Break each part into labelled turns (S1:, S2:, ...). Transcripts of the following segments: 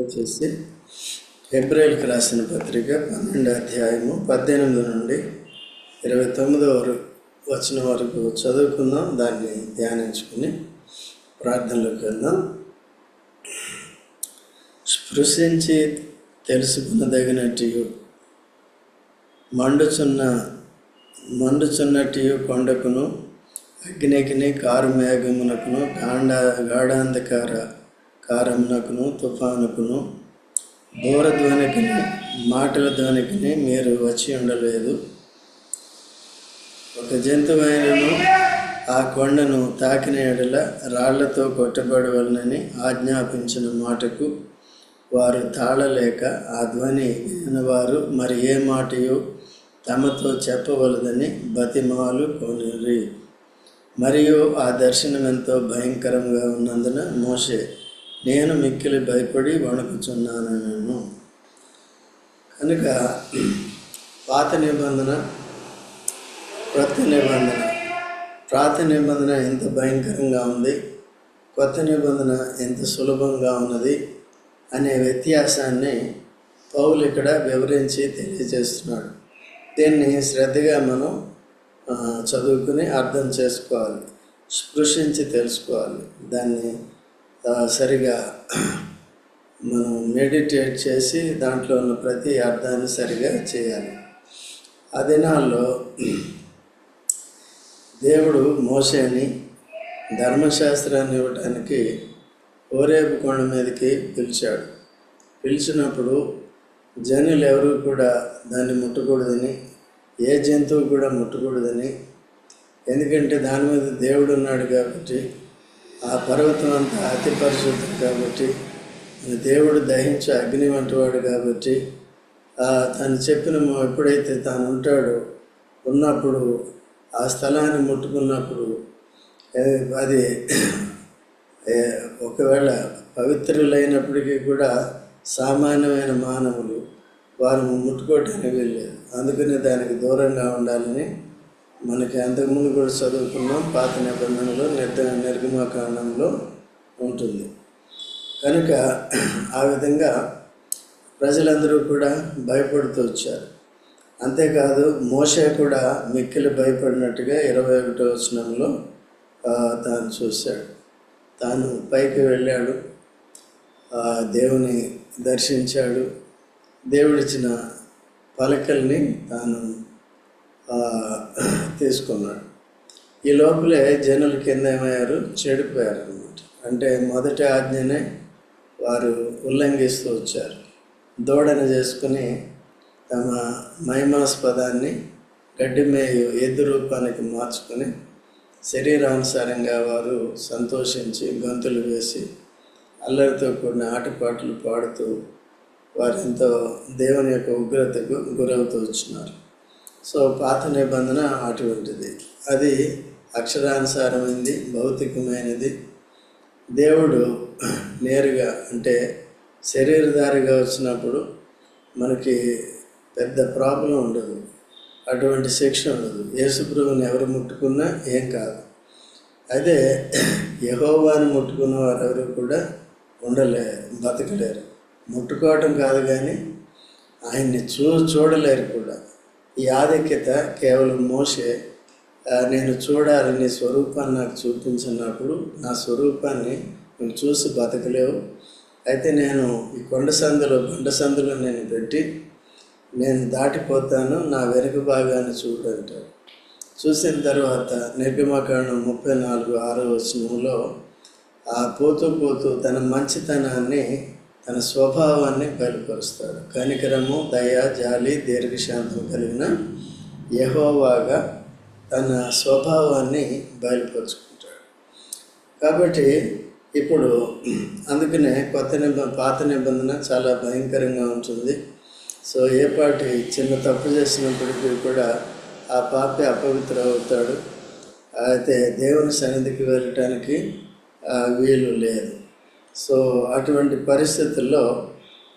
S1: వచ్చేసి ఏప్రిల్కి రాసిన పత్రిక పన్నెండు అధ్యాయము పద్దెనిమిది నుండి ఇరవై తొమ్మిదవ వచ్చిన వరకు చదువుకుందాం దాన్ని ధ్యానించుకుని ప్రార్థనలోకి వెళ్దాం. స్పృశించి తెలుసుకునదగినట్టు మండుచున్న మండుచున్నట్టు కొండకును అగ్నికిని కారు మేఘమునకును గాండ గాఢాంధకార కారమునకును తుఫానుకును దూరధ్వనికిని మాటల ధ్వనికిని మీరు వచ్చి ఉండలేదు. ఒక జంతువైనను ఆ కొండను తాకిన ఎడల రాళ్ళతో కొట్టబడవలనని ఆజ్ఞాపించిన మాటకు వారు తాళలేక ఆ ధ్వని వినవారు మరి ఏ మాటయో తమతో చెప్పవలదని బతిమాలు కొనిరి. మరియు ఆ దర్శనం ఎంతో భయంకరంగా ఉన్నందున మోషే నేను మిక్కిలి భయపడి వణుకుచున్నాను కనుక పాత నిబంధన కొత్త నిబంధన. పాత నిబంధన ఎంత భయంకరంగా ఉంది కొత్త నిబంధన ఎంత సులభంగా ఉన్నది అనే వ్యత్యాసాన్ని పౌలు ఇక్కడ వివరించి తెలియజేస్తున్నాడు. దీన్ని శ్రద్ధగా మనం చదువుకుని అర్థం చేసుకోవాలి స్పృశించి తెలుసుకోవాలి. దాన్ని సరిగా మనం మెడిటేట్ చేసి దాంట్లో ఉన్న ప్రతి అర్థాన్ని సరిగా చేయాలి. ఆ దినాల్లో దేవుడు మోసేని ధర్మశాస్త్రాన్ని ఇవ్వటానికి ఓరేపు కొండ మీదకి పిలిచాడు. పిలిచినప్పుడు జనులు ఎవరు కూడా దాన్ని ముట్టకూడదని ఏ జంతువు కూడా ముట్టకూడదని ఎందుకంటే దాని మీద దేవుడు ఉన్నాడు కాబట్టి ఆ పర్వతం అంతా అతి పరిశుద్ధం కాబట్టి దేవుడు దహించే అగ్ని వంటివాడు కాబట్టి తను చెప్పిన ఎప్పుడైతే తాను ఉంటాడో ఉన్నప్పుడు ఆ స్థలాన్ని ముట్టుకున్నప్పుడు అది ఒకవేళ పవిత్రులైనప్పటికీ కూడా సామాన్యమైన మానవులు వారు ముట్టుకోవటానికి వెళ్ళలేదు అందుకని దానికి దూరంగా ఉండాలని మనకి అంతకుముందు కూడా చదువుకున్నాం పాత నిబంధనలో నిర్ద నిర్గమకాండంలో ఉంటుంది. కనుక ఆ విధంగా ప్రజలందరూ కూడా భయపడుతూ వచ్చారు. అంతేకాదు మోషే కూడా మిక్కిలి భయపడినట్టుగా ఇరవై ఒకటో వచనంలో తాను చూశాడు. తాను పైకి వెళ్ళాడు దేవుని దర్శించాడు. దేవుడిచ్చిన పలకల్ని తాను తీసుకున్నాడు. ఈ లోపలే జనులు కింద ఏమయ్యారు? చెడిపోయారు అనమాట అంటే మొదటి ఆజ్ఞనే వారు ఉల్లంఘిస్తూ వచ్చారు. దూడన చేసుకుని తమ మహిమాస్పదాన్ని గడ్డిమేయు ఎద్దు రూపానికి మార్చుకొని శరీరానుసారంగా వారు సంతోషించి గంతులు వేసి అల్లరితో కూడిన ఆటపాటలు పాడుతూ వారు ఎంతో దేవుని యొక్క ఉగ్రతకు గురవుతూ వచ్చినారు. సో పాత నిబంధన అటువంటిది. అది అక్షరానుసారమైనది భౌతికమైనది. దేవుడు నేరుగా అంటే శరీరధారిగా వచ్చినప్పుడు మనకి పెద్ద ప్రాబ్లం ఉండదు. అటువంటి శిక్ష ఉండదు. యేసుప్రభుని ఎవరు ముట్టుకున్నా ఏం కాదు. అదే యహోవాని ముట్టుకున్న వారెవరు కూడా ఉండలే బతకలేరు. ముట్టుకోవటం కాదు కానీ ఆయన్ని చూ చూడలేరు కూడా. ఈ ఆధిక్యత కేవలం మోసే నేను చూడాలి నీ స్వరూపాన్ని నాకు చూపించినప్పుడు నా స్వరూపాన్ని నువ్వు చూసి బతకలేవు. అయితే నేను ఈ కొండ సందులో బండ సందులో నేను పెట్టి నేను దాటిపోతాను నా వెనుక భాగాన్ని చూడంటాడు చూసిన తర్వాత నిర్గమకాండం ముప్పై నాలుగు ఆరో వచనంలో ఆ పోతూ పోతూ తన మంచితనాన్ని తన స్వభావాన్ని బయలుపరుస్తాడు. కనికరము దయ జాలి దీర్ఘశాంతం కలిగిన యహోవాగా తన స్వభావాన్ని బయలుపరుచుకుంటాడు. కాబట్టి ఇప్పుడు అందుకనే కొత్త నిబంధన పాత నిబంధన చాలా భయంకరంగా ఉంటుంది. సో ఏ పాటి చిన్న తప్పు చేసినప్పటికీ కూడా ఆ పాపి అపవిత్ర అవుతాడు. అయితే దేవుని సన్నిధికి వెళ్ళటానికి వీలు లేదు. సో అటువంటి పరిస్థితుల్లో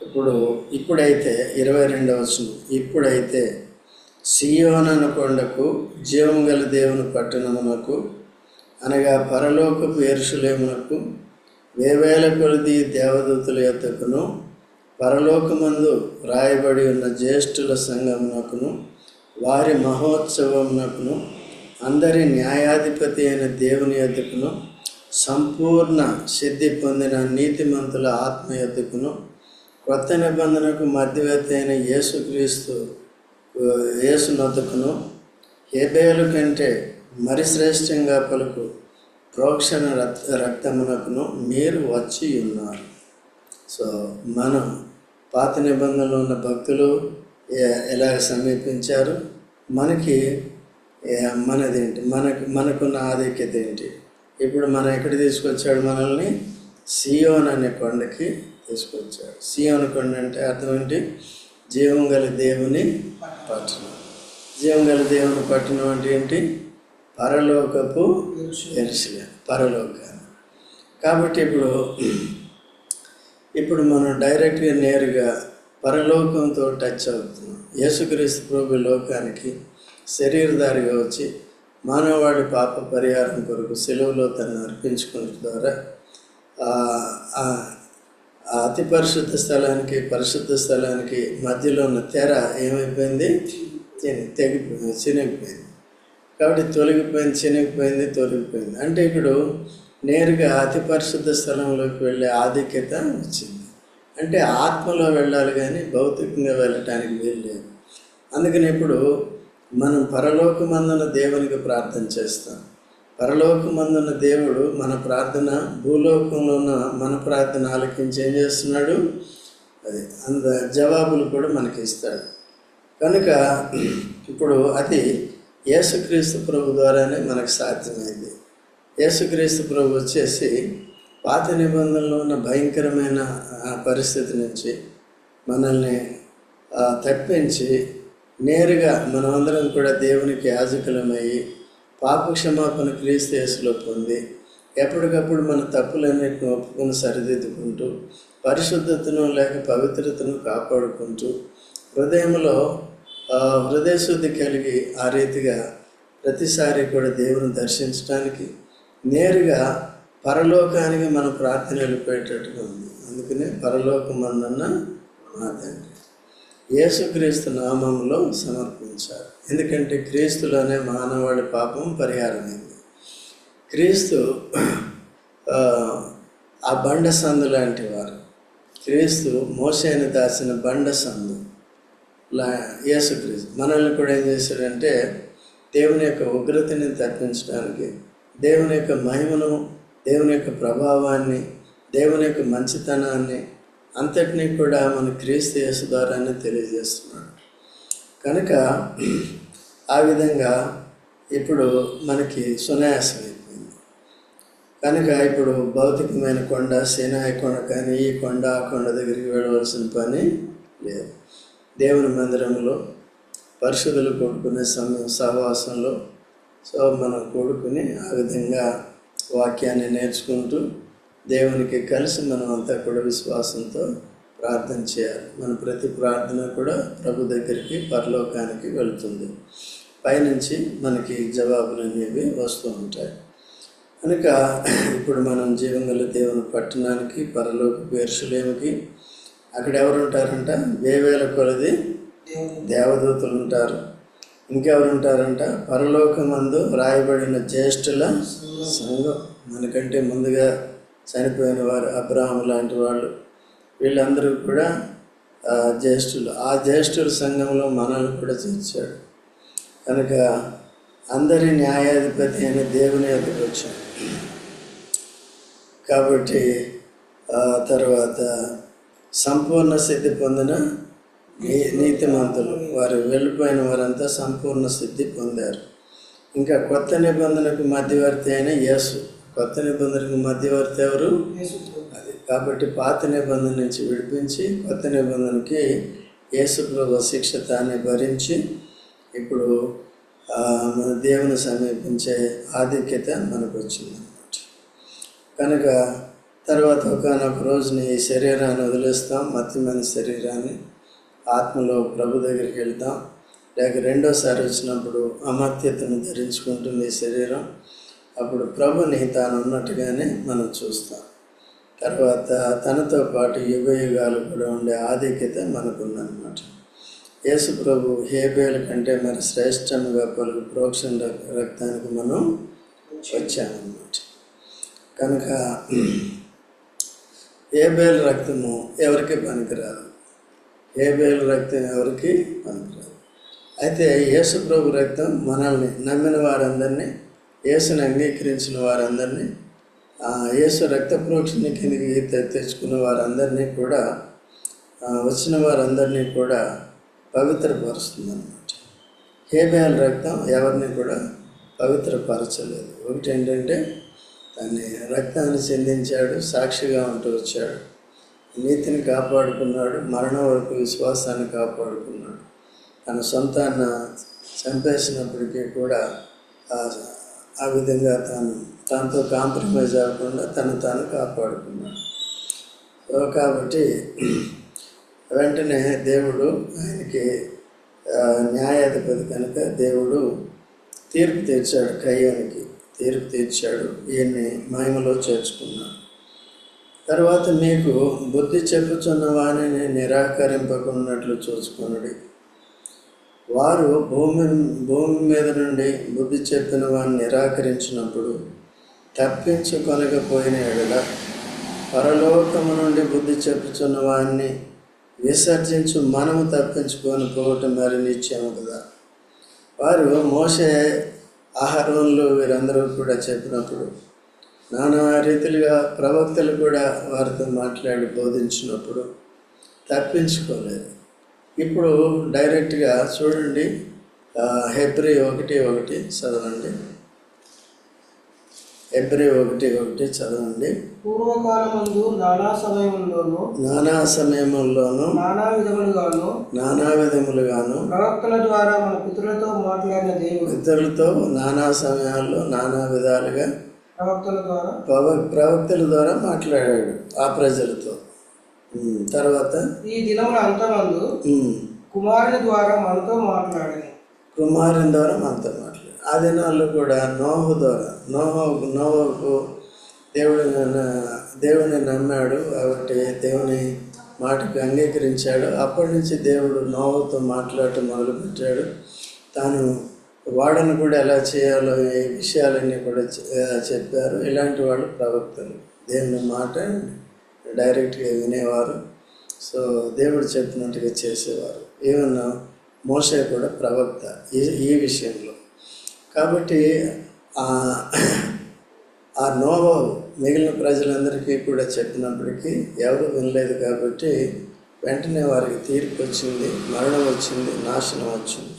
S1: ఇప్పుడు ఇప్పుడైతే ఇరవై రెండవ వచనం ఇప్పుడైతే సియోనను కొండకు జీవం గల దేవుని పట్టణమునకు అనగా పరలోకపు ఎరుషులేమునకు వేవేల కొలది దేవదూతుల యొద్దకును పరలోకమందు రాయబడి ఉన్న జ్యేష్ఠుల సంఘమునకును వారి మహోత్సవమునకును అందరి న్యాయాధిపతి అయిన దేవుని యొద్దకును సంపూర్ణ సిద్ధి పొందిన నీతిమంతుల ఆత్మ యొద్దకును కొత్త నిబంధనకు మధ్యవర్తి అయిన యేసుక్రీస్తు ఆ, యేసునొద్దకును హేబేలు కంటే మరి శ్రేష్టంగా పలుకు ప్రోక్షణ రక్త రక్తమునకును మీరు వచ్చి ఉన్నారు. సో మనం పాత నిబంధనలో ఉన్న భక్తులు ఎలా సమీపించారు? మనకి మనదేంటి? మనకు మనకున్న ఆధిక్యత ఏంటి? ఇప్పుడు మనం ఎక్కడ తీసుకొచ్చాడు మనల్ని? సియోన్ అనే కొండకి తీసుకొచ్చాడు. సియోన్ కొండ అంటే అర్థం ఏంటి? జీవం గల దేవుని పట్టణం. జీవం గల దేవుని పట్టణం అంటే ఏంటి? పరలోకపు ఎరుసలేం పరలోకాన్ని. కాబట్టి ఇప్పుడు ఇప్పుడు మనం డైరెక్ట్గా నేరుగా పరలోకంతో టచ్ అవుతున్నాం. యేసుక్రీస్తు ప్రభు లోకానికి శరీరధారిగా వచ్చి మానవాడి పాప పరిహారం కొరకు సెలవులో తను అర్పించుకున్న ద్వారా ఆ- అతి పరిశుద్ధ స్థలానికి పరిశుద్ధ స్థలానికి మధ్యలో ఉన్న తెర ఏమైపోయింది? తెగిపోయింది చినిగిపోయింది. కాబట్టి తొలగిపోయింది చినిగిపోయింది తొలగిపోయింది. అంటే ఇప్పుడు నేరుగా అతి పరిశుద్ధ స్థలంలోకి వెళ్ళే ఆధిక్యత వచ్చింది. అంటే ఆత్మలో వెళ్ళాలి కానీ భౌతికంగా వెళ్ళటానికి వీలు లేదు. అందుకని ఇప్పుడు మనం పరలోకమందున దేవునికి ప్రార్థన చేస్తాం. పరలోకమందున దేవుడు మన ప్రార్థన భూలోకంలో ఉన్న మన ప్రార్థన ఆలకించి ఏం చేస్తున్నాడు? అది అంద జవాబులు కూడా మనకి ఇస్తాడు. కనుక ఇప్పుడు అది యేసుక్రీస్తు ప్రభు ద్వారానే మనకు సాధ్యమైంది. యేసుక్రీస్తు ప్రభు వచ్చేసి పాత నిబంధనలో ఉన్న భయంకరమైన ఆ, పరిస్థితి నుంచి మనల్ని తప్పించి నేరుగా మనమందరం కూడా దేవునికి యాజకులమయ్యి పాప క్షమాపణ క్రీస్తు పొంది ఎప్పటికప్పుడు మన తప్పులన్నింటిని ఒప్పుకొని సరిదిద్దుకుంటూ పరిశుద్ధతను లేక పవిత్రతను కాపాడుకుంటూ హృదయంలో హృదయశుద్ధి కలిగి ఆ రీతిగా ప్రతిసారి కూడా దేవుని దర్శించడానికి నేరుగా పరలోకానికి మన ప్రార్థన వెళ్ళిపోయేటట్టుగా ఉంది. అందుకనే పరలోకమందన్న మా తండ్రి. యేసుక్రీస్తు నామంలో సమర్పించారు. ఎందుకంటే క్రీస్తులోనే మానవాళి పాపం పరిహారమైంది. క్రీస్తు ఆ, బండ సందు లాంటి వారు. క్రీస్తు మోసేని దాచిన బండ సందు లా యేసుక్రీస్తు. మనల్ని కూడా ఏం చేశాడంటే దేవుని యొక్క ఉగ్రతని తప్పించడానికి దేవుని యొక్క మహిమను దేవుని యొక్క ప్రభావాన్ని దేవుని యొక్క మంచితనాన్ని అంతటినీ కూడా మన క్రీస్తు యేసు ద్వారానే తెలియజేస్తున్నాడు. కనుక ఆ విధంగా ఇప్పుడు మనకి సునాయాసం అయిపోయింది కనుక ఇప్పుడు భౌతికమైన కొండ సినాయి కొండ కానీ ఈ కొండ ఆ కొండ దగ్గరికి వెళ్ళవలసిన పని లేదు. దేవుని మందిరంలో పరిశుద్ధులు కూడుకునే సమయం సహవాసంలో సో మనం కూడుకుని ఆ విధంగా వాక్యాన్ని నేర్చుకుంటూ దేవునికి కలిసి మనం అంతా కూడా విశ్వాసంతో ప్రార్థన చేయాలి. మన ప్రతి ప్రార్థన కూడా ప్రభు దగ్గరికి పరలోకానికి వెళుతుంది. పైనుంచి మనకి జవాబులు అనేవి వస్తూ ఉంటాయి. కనుక ఇప్పుడు మనం జీవంగల దేవుని పట్టణానికి పరలోక పేర్షులేమికి అక్కడ ఎవరు ఉంటారంట వేవేల కొలది దేవదూతలు ఉంటారు. ఇంకెవరు ఉంటారంట పరలోకమందు రాయబడిన జ్యేష్ఠుల సంఘం. మనకంటే ముందుగా చనిపోయిన వారు అబ్రాహం లాంటి వాళ్ళు వీళ్ళందరూ కూడా జ్యేష్ఠులు. ఆ జ్యేష్ఠుల సంఘంలో మనల్ని కూడా చేర్చాడు. కనుక అందరి న్యాయాధిపతి అయిన దేవుని ఎదురు వచ్చాడు. కాబట్టి తర్వాత సంపూర్ణ సిద్ధి పొందిన నీ నీతిమంతులు. వారు వెళ్ళిపోయిన వారంతా సంపూర్ణ సిద్ధి పొందారు. ఇంకా కొత్త నిబంధనకు మధ్యవర్తి అయిన యేసు. కొత్త నిబంధనకు మధ్యవర్తి ఎవరు? అది. కాబట్టి పాత నిబంధన నుంచి విడిపించి కొత్త నిబంధనకి యేసుప్రభు శిక్ష తానే భరించి ఇప్పుడు మన దేవుని సమీపించే ఆధిక్యత మనకు వచ్చిందన్నమాట కనుక తర్వాత ఒకనొక రోజుని ఈ శరీరాన్ని వదిలేస్తాం మత్తిమైన శరీరాన్ని. ఆత్మలో ప్రభు దగ్గరికి వెళ్తాం. లేక రెండోసారి వచ్చినప్పుడు అమర్త్యతను ధరించుకుంటుంది ఈ శరీరం. అప్పుడు ప్రభుని తాను ఉన్నట్టుగానే మనం చూస్తాం. తర్వాత తనతో పాటు యుగ యుగాలు కూడా ఉండే ఆధిక్యత మనకుందన్నమాట. యేసు ప్రభు హేబేల కంటే మరి శ్రేష్టముగా పలు ప్రోక్షణ రక్తానికి మనం వచ్చామన్నమాట. కనుక ఏబేల్ రక్తము ఎవరికి పనికిరాదు. ఏబేల్ రక్తం ఎవరికి పనికిరాదు. అయితే యేసు ప్రభు రక్తం మనల్ని నమ్మిన వారందరినీ యేసుని అంగీకరించిన వారందరినీ యేసు రక్త ప్రోక్షణ కిందకి తెచ్చుకున్న వారందరినీ కూడా వచ్చిన వారందరినీ కూడా పవిత్రపరుస్తుంది అనమాట హేబేల్ రక్తం ఎవరిని కూడా పవిత్రపరచలేదు. ఒకటి ఏంటంటే తన్ని రక్తాన్ని చెందించాడు సాక్షిగా ఉంటూ వచ్చాడు. నీతిని కాపాడుకున్నాడు మరణం వరకు విశ్వాసాన్ని కాపాడుకున్నాడు. తన సొంతాన్ని చంపేసినప్పటికీ కూడా ఆ- విధంగా తాను తనతో కాంప్రమైజ్ అవ్వకుండా తను తాను కాపాడుకున్నాడు. సో కాబట్టి వెంటనే దేవుడు ఆయనకి న్యాయాధిపతి కనుక దేవుడు తీర్పు తీర్చాడు కయ్యానికి తీర్పు తీర్చాడు ఈయన్ని మహిమలో చేర్చుకున్నాడు. తర్వాత మీకు బుద్ధి చెప్పుచున్న వాణిని నిరాకరింపకున్నట్లు చూసుకున్నాడు వారు భూమి భూమి మీద నుండి బుద్ధి చెప్పిన వారిని నిరాకరించినప్పుడు తప్పించుకొనకపోయిన ఎడల పరలోకము నుండి బుద్ధి చెప్పుచున్న వారిని విసర్జించు మనము తప్పించుకొని పోవటం మరి నిత్యము కదా. వారు మోసే ఆహారంలో వీరందరూ కూడా చెప్పినప్పుడు నానా రీతిలుగా ప్రవక్తలు కూడా వారితో మాట్లాడి బోధించినప్పుడు తప్పించుకోలేదు. ఇప్పుడు డైరెక్ట్గా చూడండి. హెబ్రీ ఒకటి ఒకటి చదవండి. హెబ్రీ ఒకటి ఒకటి చదవండి.
S2: పూర్వకాలమందు నానా సమయముల్లోనూ
S1: నానా సమయముల్లోనూ
S2: నానా విధములుగాను
S1: నానా విధములుగాను
S2: ప్రవక్తల ద్వారా మన పితరులతో మాట్లాడిన దేవుడు
S1: ఇతరులతో నానా సమయాల్లో నానా విధాలుగా
S2: ప్రవక్తల ద్వారా
S1: ప్రవ ప్రవక్తల ద్వారా మాట్లాడాడు ఆ ప్రజలతో. తర్వాత?
S2: ఈ దినముల అంతమందు కుమారుని ద్వారా మనతో మాట్లాడని.
S1: కుమారుని ద్వారా మనతో మాట్లాడు. ఆ దినాల్లో కూడా నోహు ద్వారా నోహ నోహకు దేవుడు దేవుని నమ్మాడు కాబట్టి దేవుని మాటకు అంగీకరించాడు. అప్పటి నుంచి దేవుడు నోహతో మాట్లాడటం మొదలుపెట్టాడు. తాను వాడను కూడా ఎలా చేయాలో ఈ విషయాలన్నీ కూడా చెప్పారు. ఇలాంటి వాళ్ళు ప్రవక్తలు. దేవుని మాట డైరెక్ట్గా వినేవారు. సో దేవుడు చెప్పినట్టుగా చేసేవారు. ఈవెన్ మోసే కూడా ప్రవక్త ఈ ఈ విషయంలో. కాబట్టి ఆ ఆ నోవో మిగిలిన ప్రజలందరికీ కూడా చెప్పినప్పటికీ ఎవరు వినలేదు కాబట్టి వెంటనే వారికి తీర్పు వచ్చింది మరణం వచ్చింది నాశనం వచ్చింది.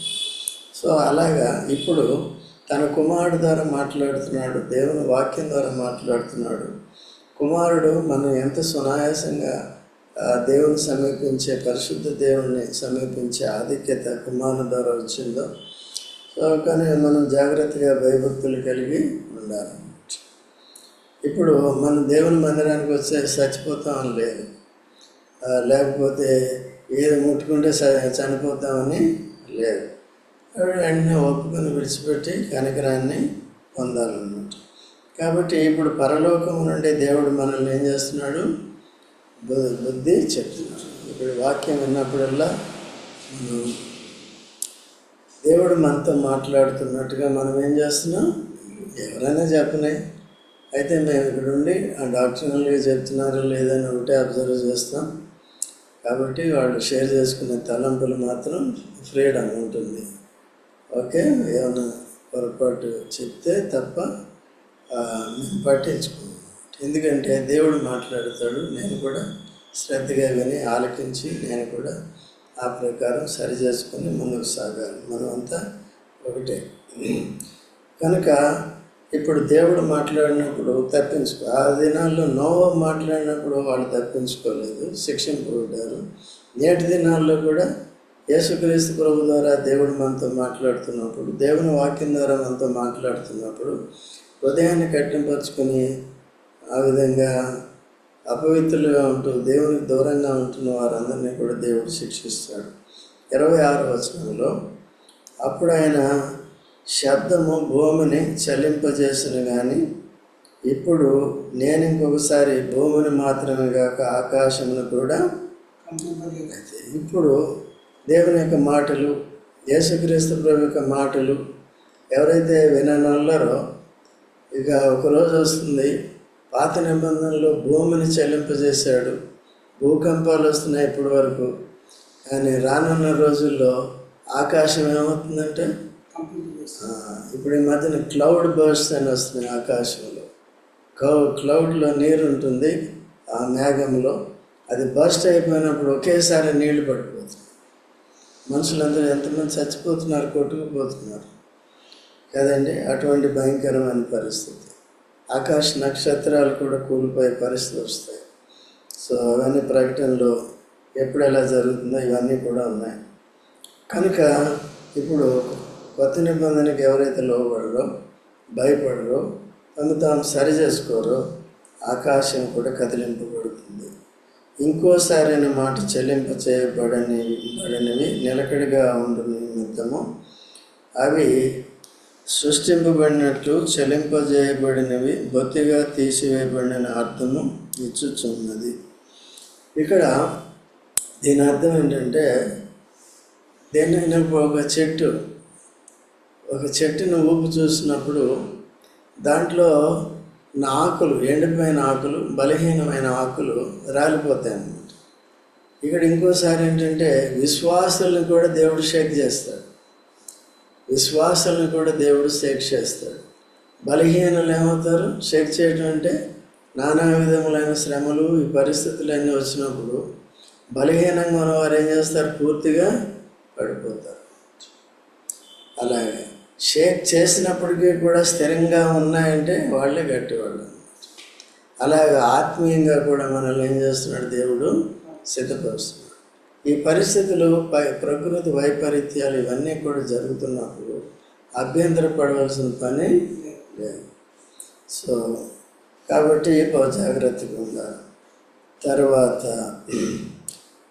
S1: సో అలాగా ఇప్పుడు తన కుమారుడు ద్వారా మాట్లాడుతున్నాడు దేవుని వాక్యం ద్వారా మాట్లాడుతున్నాడు. కుమారుడు మనం ఎంత సునాయాసంగా ఆ, దేవుని సమీపించే పరిశుద్ధ దేవుని సమీపించే ఆధిక్యత కుమారుని ద్వారా వచ్చిందో సో కానీ మనం జాగ్రత్తగా భయభక్తులు కలిగి ఉండాలి. ఇప్పుడు మన దేవుని మందిరానికి వచ్చే చచ్చిపోతామని లేదు. లేకపోతే ఏది ముట్టుకుంటే చ- చనిపోతామని లేదు. వెంటనే ఒప్పుకొని విడిచిపెట్టి కనికరాన్ని పొందాలన్నమాట. కాబట్టి ఇప్పుడు పరలోకం నుండి దేవుడు మనల్ని ఏం చేస్తున్నాడు? బు- బుద్ధి చెప్తున్నాడు. ఇప్పుడు వాక్యం విన్నప్పుడల్లా మనం దేవుడు మనతో మాట్లాడుతున్నట్టుగా మనం ఏం చేస్తున్నాం? ఎవరైనా చెప్పనే అయితే మేము ఇక్కడ ఉండి ఆ డాక్టర్నల్గా చెప్తున్నారో లేదని ఒకటే అబ్జర్వ్ చేస్తాం. కాబట్టి వాళ్ళు షేర్ చేసుకునే తలంపులు మాత్రం ఫ్రీడమ్ ఉంటుంది. ఓకే? ఏమైనా పొరపాటు చెప్తే తప్ప మేము పట్టించుకోము ఎందుకంటే దేవుడు మాట్లాడతాడు నేను కూడా శ్రద్ధగా విని ఆలకించి నేను కూడా ఆ ప్రకారం సరి చేసుకొని ముందుకు సాగాలి. మనమంతా ఒకటే. కనుక ఇప్పుడు దేవుడు మాట్లాడినప్పుడు తప్పించుకో ఆ దినాల్లో నోవా మాట్లాడినప్పుడు వాళ్ళు తప్పించుకోలేదు శిక్షింపబడ్డారు నేటి దినాల్లో కూడా యేసుక్రీస్తు ప్రభు ద్వారా దేవుడు మనతో మాట్లాడుతున్నప్పుడు దేవుని వాక్యం ద్వారా మనతో మాట్లాడుతున్నప్పుడు హృదయాన్ని కట్టింపరుచుకొని ఆ విధంగా అపవిత్రులుగా ఉంటూ దేవునికి దూరంగా ఉంటున్న వారందరినీ కూడా దేవుడు శిక్షిస్తాడు. ఇరవై ఆరు వచనంలో అప్పుడు ఆయన శబ్దము భూమిని చలింపజేసిన కానీ ఇప్పుడు నేను ఇంకొకసారి భూమిని మాత్రమే కాక ఆకాశమును కూడా
S2: అయితే
S1: ఇప్పుడు దేవుని యొక్క మాటలు యేసుక్రీస్తు ప్రభు యొక్క మాటలు ఎవరైతే విననొల్లరో ఇక ఒకరోజు వస్తుంది. పాత నిబంధనలో భూమిని చెల్లింపజేశాడు. భూకంపాలు వస్తున్నాయి ఇప్పటి వరకు. కానీ రానున్న రోజుల్లో ఆకాశం ఏమవుతుందంటే? ఇప్పుడు ఈ మధ్యన క్లౌడ్ బర్స్ట్ అని వస్తున్నాయి ఆకాశంలో. క్లౌ క్లౌడ్లో నీరు ఉంటుంది ఆ మేఘంలో. అది బర్స్ట్ అయిపోయినప్పుడు ఒకేసారి నీళ్ళు పడిపోతుంది మనుషులందరూ ఎంతమంది చచ్చిపోతున్నారు కొట్టుకుపోతున్నారు. కదండి? అటువంటి భయంకరమైన పరిస్థితి. ఆకాశ నక్షత్రాలు కూడా కూలిపోయే పరిస్థితి వస్తాయి. సో అవన్నీ ప్రకటనలో ఎప్పుడు ఎలా జరుగుతుందో ఇవన్నీ కూడా ఉన్నాయి. కనుక ఇప్పుడు కొత్త నిబంధనకి ఎవరైతే లోబడరో భయపడరో తను తాను సరి చేసుకోరో ఆకాశం కూడా కదిలింపబడుతుంది. ఇంకోసారి అనే మాట చెల్లింప చేయబడని బడనివి నిలకడగా ఉండు నిమిత్తము అవి సృష్టింపబడినట్లు చెలింపజేయబడినవి బొత్తిగా తీసివేయబడిన అర్థము ఇచ్చుచున్నది. ఇక్కడ దీని అర్థం ఏంటంటే దేన్నైనా ఒక చెట్టు ఒక చెట్టును ఊపు చూసినప్పుడు దాంట్లో నా ఆకులు ఎండిపోయిన ఆకులు బలహీనమైన ఆకులు రాలిపోతాయి అన్నమాట ఇక్కడ ఇంకోసారి ఏంటంటే విశ్వాసులను కూడా దేవుడు షేక్ చేస్తాడు. విశ్వాసాలను కూడా దేవుడు షేక్ చేస్తాడు. బలహీనలు ఏమవుతారు? షేక్ చేయటం అంటే నానా విధములైన శ్రమలు ఈ పరిస్థితులన్నీ వచ్చినప్పుడు బలహీనంగా ఉన్న వారు ఏం చేస్తారు? పూర్తిగా పడిపోతారు. అలాగే షేక్ చేసినప్పటికీ కూడా స్థిరంగా ఉన్నాయంటే వాళ్ళే గట్టివాళ్ళు. అలాగే ఆత్మీయంగా కూడా మనల్ని ఏం చేస్తున్నాడు? దేవుడు సిద్ధపరుస్తున్నాడు. ఈ పరిస్థితులు పై ప్రకృతి వైపరీత్యాలు ఇవన్నీ కూడా జరుగుతున్నప్పుడు అభ్యంతర పడవలసిన పని లేదు. సో కాబట్టి బహు జాగ్రత్తగా ఉండాలి. తర్వాత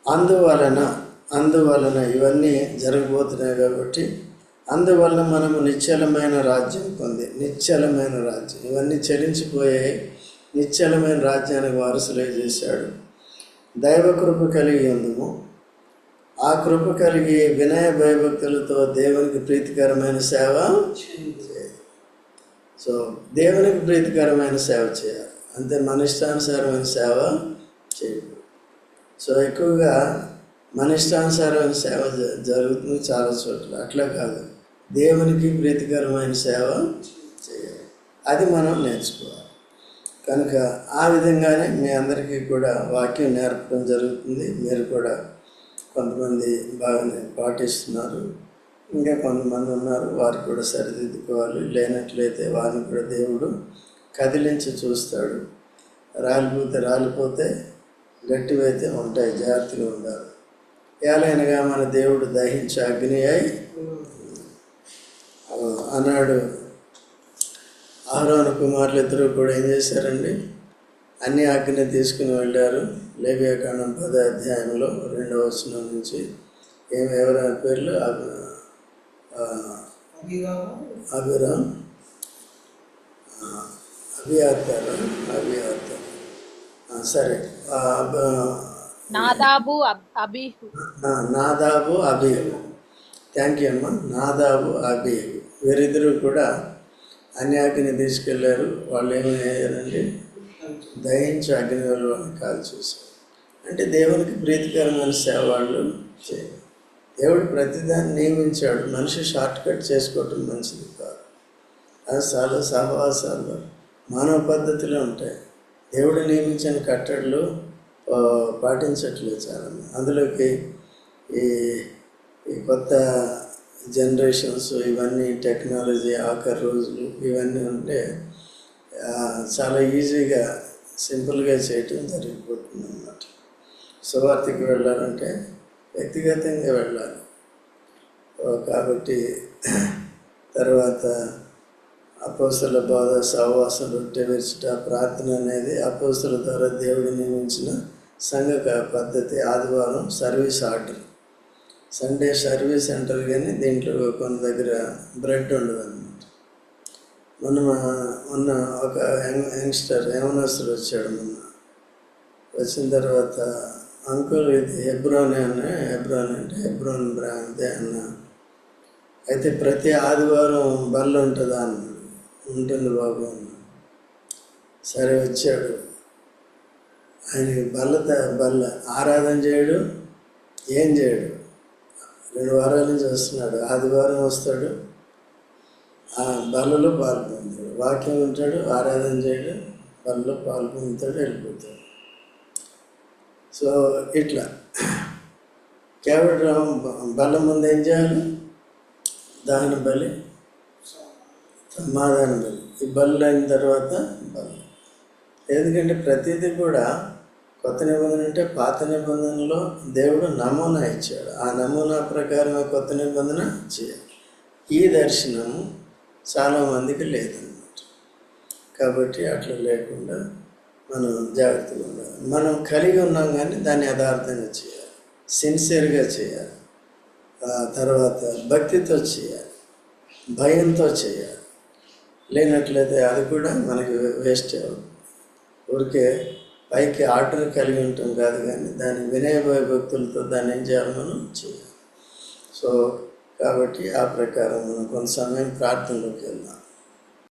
S1: అందువలన అందువలన ఇవన్నీ జరగబోతున్నాయి కాబట్టి అందువలన మనము నిశ్చలమైన రాజ్యం పొంది నిశ్చలమైన రాజ్యం. ఇవన్నీ చెలించిపోయాయి నిశ్చలమైన రాజ్యానికి వారసులే చేశాడు. దైవకృప కలిగి ఉందము. ఆ కృప కలిగి వినయ భయభక్తులతో దేవునికి ప్రీతికరమైన సేవ చేయాలి సో దేవునికి ప్రీతికరమైన సేవ చేయాలి. అంతే మన ఇష్టానుసారమైన సేవ చేయకూడదు సో ఎక్కువగా మన ఇష్టానుసారమైన సేవ జరుగుతుంది చాలా చోట్ల. అట్లా కాదు. దేవునికి ప్రీతికరమైన సేవ చేయాలి. అది మనం నేర్చుకోవాలి. కనుక ఆ విధంగానే మీ అందరికీ కూడా వాక్యం నేర్పడం జరుగుతుంది. మీరు కూడా కొంతమంది బాగానే పాటిస్తున్నారు. ఇంకా కొంతమంది ఉన్నారు. వారు కూడా సరిదిద్దుకోవాలి. లేనట్లయితే వారిని కూడా దేవుడు కదిలించి చూస్తాడు. రాలిపోతే రాలిపోతే గట్టివైతే ఉంటాయి. జాగ్రత్తగా ఉండాలి. ఏలైనగా మన దేవుడు దహించి అగ్ని అయి అన్నాడు ఆహ్వాన కుమారులు ఇద్దరు కూడా ఏం చేశారండి? అన్ని అగ్ని తీసుకుని వెళ్ళారు. లేవ్యాకాండం పద అధ్యాయంలో రెండవ వచనం నుంచి. ఏమి ఎవరైనా పేర్లు? అభిరామ్ అభియాతారు అభియాతారు సరే.
S3: నాదాబు
S1: ఆ, నాదాబు అభియు థ్యాంక్ యూ అమ్మా. నాదాబు అభియు వీరిద్దరూ కూడా అన్యాకిని తీసుకెళ్ళారు. వాళ్ళు ఏమి అయ్యారండి? దయించి అగ్ని వాళ్ళని కాల్ అంటే దేవునికి ప్రీతికరమైన సేవ వాళ్ళు చేయాలి దేవుడు ప్రతిదాన్ని నియమించాడు. మనిషి షార్ట్ కట్ చేసుకోవటం మంచిది కాదు. అది చాలా సహవాసాలు మానవ పద్ధతిలో ఉంటాయి. దేవుడు నియమించిన కట్టడలు పాటించట్లేదు చాలామంది. అందులోకి ఈ ఈ కొత్త జనరేషన్స్ ఇవన్నీ టెక్నాలజీ ఆఖరి రోజులు ఇవన్నీ ఉంటే చాలా ఈజీగా సింపుల్గా చేయటం జరిగిపోతుంది అన్నమాట సువార్తకి వెళ్ళాలంటే వ్యక్తిగతంగా వెళ్ళాలి. కాబట్టి తర్వాత అపోస్తుల బాధ సహవాసం రొట్టె ప్రార్థన అనేది అపోస్తుల ద్వారా దేవుడు నియమించిన సంఘ పద్ధతి ఆదివారం service order. Sunday service centre కానీ దీంట్లో కొన్ని దగ్గర బ్రెడ్ ఉండదు అన్నమాట మొన్న మా- మొన్న ఒక యంగ్ యంగ్స్టర్ యవనస్తుడు వచ్చాడు మొన్న. వచ్చిన తర్వాత అంకుల్ ఇది హెబ్రోనే అన్న హెబ్రోన్ అంటే హెబ్రోన్ బ్రాంతే అన్న. అయితే ప్రతి ఆదివారం బల్ల ఉంటుందా అన్నాడు ఉంటుంది బాబు అన్న సరే వచ్చాడు. ఆయనకి బల్ల బల్ల ఆరాధన చేయడు ఏం చేయడు. రెండు వారాల నుంచి వస్తున్నాడు. ఆదివారం వస్తాడు. ఆ బల్లలో పాల్పొందుతాడు వాక్యం ఉంటాడు ఆరాధన చేయడు బల్లలో పాల్పొందుతాడు వెళ్ళిపోతాడు. సో ఇట్లా. కేవలం బల్ల ముందు ఏం చేయాలి? దహన బలి సమాధాన బలి. ఈ బలు అయిన తర్వాత బలి. ఎందుకంటే ప్రతిదీ కూడా కొత్త నిబంధన అంటే పాత నిబంధనలో దేవుడు నమూనా ఇచ్చాడు. ఆ నమూనా ప్రకారం కొత్త నిబంధన చేయాలి. ఈ దర్శనము చాలామందికి లేదన్నమాట. కాబట్టి అట్లా లేకుండా మనం జాగ్రత్తగా ఉండాలి. మనం కలిగి ఉన్నాం కానీ దాన్ని యథార్థంగా చేయాలి. సిన్సియర్గా చేయాలి. ఆ తర్వాత భక్తితో చేయాలి. భయంతో చేయాలి. లేనట్లయితే అది కూడా మనకి వేస్ట్ అవుతుంది ఊరికే పైకి ఆర్డర్ కలిగి ఉంటాం కాదు కానీ దాన్ని వినయభయ భక్తులతో దాన్ని ఏం చేయాలి మనం? చేయాలి. సో కాబట్టి ఆ ప్రకారం మనం కొంత సమయం ప్రార్థనలోకి వెళ్దాం.